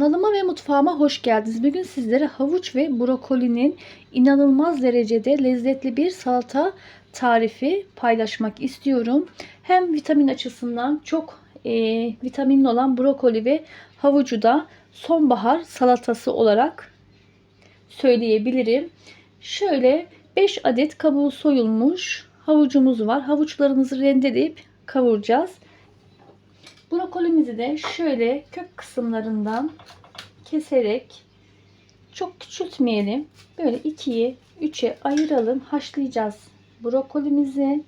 Kanalıma ve mutfağıma hoş geldiniz. Bugün sizlere havuç ve brokolinin inanılmaz derecede lezzetli bir salata tarifi paylaşmak istiyorum. Hem vitamin açısından çok e, vitaminli olan brokoli ve havucu da sonbahar salatası olarak söyleyebilirim. Şöyle 5 adet kabuğu soyulmuş havucumuz var. Havuçlarımızı rendeleyip kavuracağız. Brokolimizi de şöyle kök kısımlarından keserek çok küçültmeyelim. Böyle ikiye, üçe ayıralım. Haşlayacağız brokolimizi.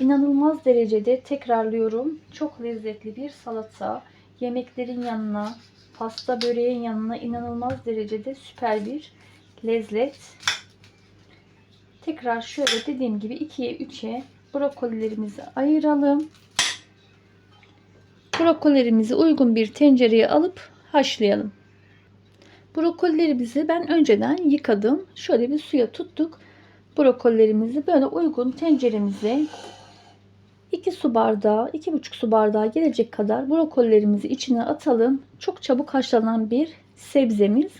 İnanılmaz derecede tekrarlıyorum. Çok lezzetli bir salata. Yemeklerin yanına, pasta böreğin yanına inanılmaz derecede süper bir lezzet. Tekrar şöyle dediğim gibi ikiye, üçe brokolilerimizi ayıralım. Brokolilerimizi uygun bir tencereye alıp haşlayalım. Brokolilerimizi ben önceden yıkadım. Şöyle bir suya tuttuk. Brokolilerimizi böyle uygun tenceremize 2 su bardağı, 2,5 su bardağı gelecek kadar brokolilerimizi içine atalım. Çok çabuk haşlanan bir sebzemiz.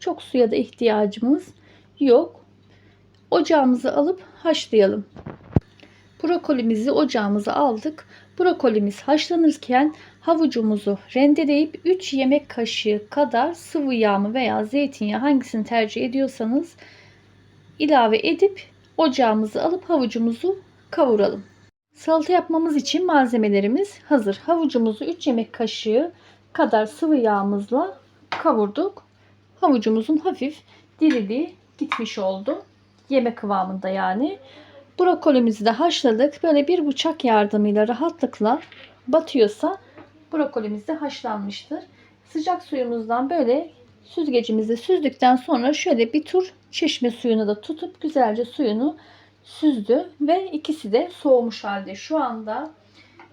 Çok suya da ihtiyacımız yok. Ocağımızı alıp haşlayalım. Brokolimizi ocağımıza aldık. Brokolimiz haşlanırken havucumuzu rendeleyip 3 yemek kaşığı kadar sıvı yağ mı veya zeytinyağı hangisini tercih ediyorsanız ilave edip ocağımızı alıp havucumuzu kavuralım. Salata yapmamız için malzemelerimiz hazır. Havucumuzu 3 yemek kaşığı kadar sıvı yağımızla kavurduk. Havucumuzun hafif diriliği gitmiş oldu. Yemek kıvamında yani. Brokolimizi de haşladık. Böyle bir bıçak yardımıyla rahatlıkla batıyorsa brokolimiz de haşlanmıştır. Sıcak suyumuzdan böyle süzgecimizde süzdükten sonra şöyle bir tur çeşme suyunu da tutup güzelce suyunu süzdü ve ikisi de soğumuş halde. Şu anda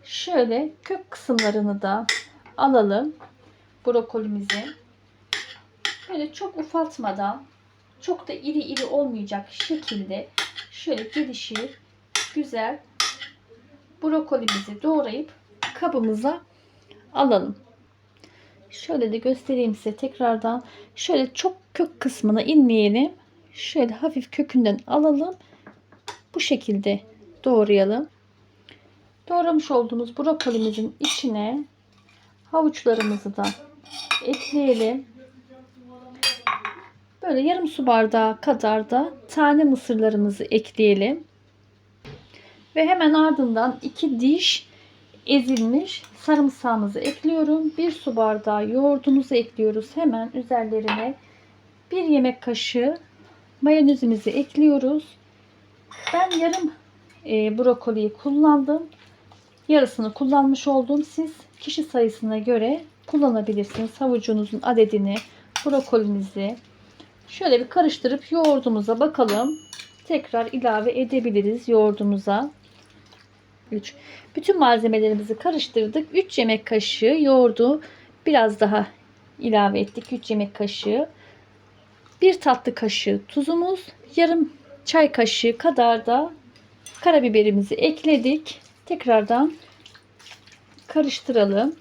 şöyle kök kısımlarını da alalım brokolimizi. Böyle çok ufaltmadan çok da iri iri olmayacak şekilde şöyle gelişi güzel brokolimizi doğrayıp kabımıza alalım. Şöyle de göstereyim size tekrardan. Şöyle çok kök kısmına inmeyelim. Şöyle hafif kökünden alalım. Bu şekilde doğrayalım. Doğramış olduğumuz brokolimizin içine havuçlarımızı da ekleyelim. Böyle yarım su bardağı kadar da tane mısırlarımızı ekleyelim. Ve hemen ardından 2 diş ezilmiş sarımsağımızı ekliyorum. 1 su bardağı yoğurdumuzu ekliyoruz. Hemen üzerlerine 1 yemek kaşığı mayonezimizi ekliyoruz. Ben yarım e, brokoliyi kullandım. Yarısını kullanmış oldum. Siz kişi sayısına göre kullanabilirsiniz. Havucunuzun adedini, brokolinizi şöyle bir karıştırıp yoğurdumuza bakalım. Tekrar ilave edebiliriz yoğurdumuza. 3. Bütün malzemelerimizi karıştırdık. 3 yemek kaşığı yoğurdu biraz daha ilave ettik. 3 yemek kaşığı. 1 tatlı kaşığı tuzumuz. Yarım çay kaşığı kadar da karabiberimizi ekledik. Tekrardan karıştıralım.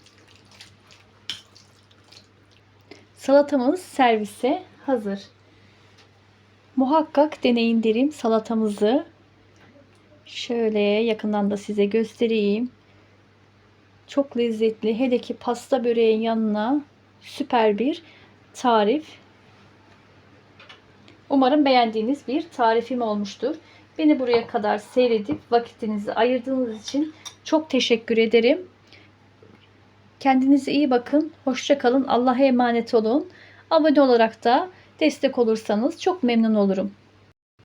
Salatamız servise hazır. Muhakkak deneyin derim salatamızı. Şöyle yakından da size göstereyim. Çok lezzetli. Hele ki pasta böreğin yanına süper bir tarif. Umarım beğendiğiniz bir tarifim olmuştur. Beni buraya kadar seyredip vakitinizi ayırdığınız için çok teşekkür ederim. Kendinize iyi bakın. Hoşça kalın. Allah'a emanet olun. Abone olarak da destek olursanız çok memnun olurum.